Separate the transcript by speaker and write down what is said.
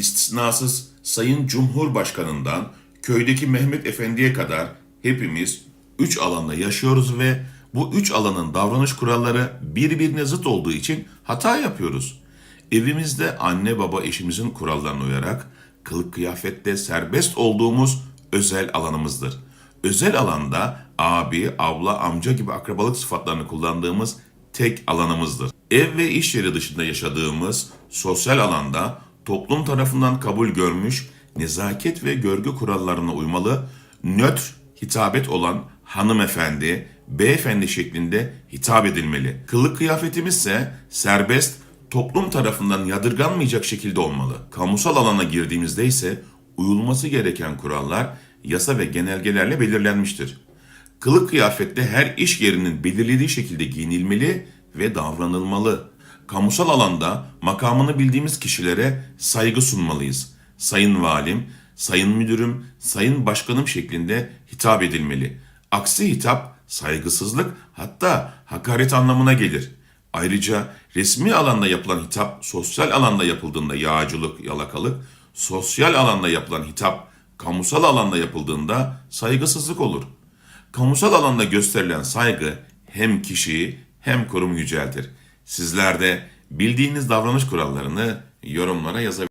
Speaker 1: istisnasız Sayın Cumhurbaşkanından köydeki Mehmet Efendi'ye kadar hepimiz üç alanda yaşıyoruz ve bu üç alanın davranış kuralları birbirine zıt olduğu için hata yapıyoruz. Evimizde anne baba eşimizin kurallarına uyarak kılık kıyafette serbest olduğumuz özel alanımızdır. Özel alanda abi, abla, amca gibi akrabalık sıfatlarını kullandığımız tek alanımızdır. Ev ve iş yeri dışında yaşadığımız sosyal alanda toplum tarafından kabul görmüş nezaket ve görgü kurallarına uymalı, nötr hitabet olan hanımefendi, beyefendi şeklinde hitap edilmeli. Kılık kıyafetimiz ise serbest, toplum tarafından yadırganmayacak şekilde olmalı. Kamusal alana girdiğimizde ise uyulması gereken kurallar yasa ve genelgelerle belirlenmiştir. Kılık kıyafette her iş yerinin belirlediği şekilde giyinilmeli ve davranılmalı. Kamusal alanda makamını bildiğimiz kişilere saygı sunmalıyız. Sayın valim, sayın müdürüm, sayın başkanım şeklinde hitap edilmeli. Aksi hitap saygısızlık hatta hakaret anlamına gelir. Ayrıca resmi alanda yapılan hitap sosyal alanda yapıldığında yağcılık, yalakalık, sosyal alanda yapılan hitap kamusal alanda yapıldığında saygısızlık olur. Kamusal alanda gösterilen saygı hem kişiyi hem kurumu yüceltir. Sizler de bildiğiniz davranış kurallarını yorumlara yazabilirsiniz.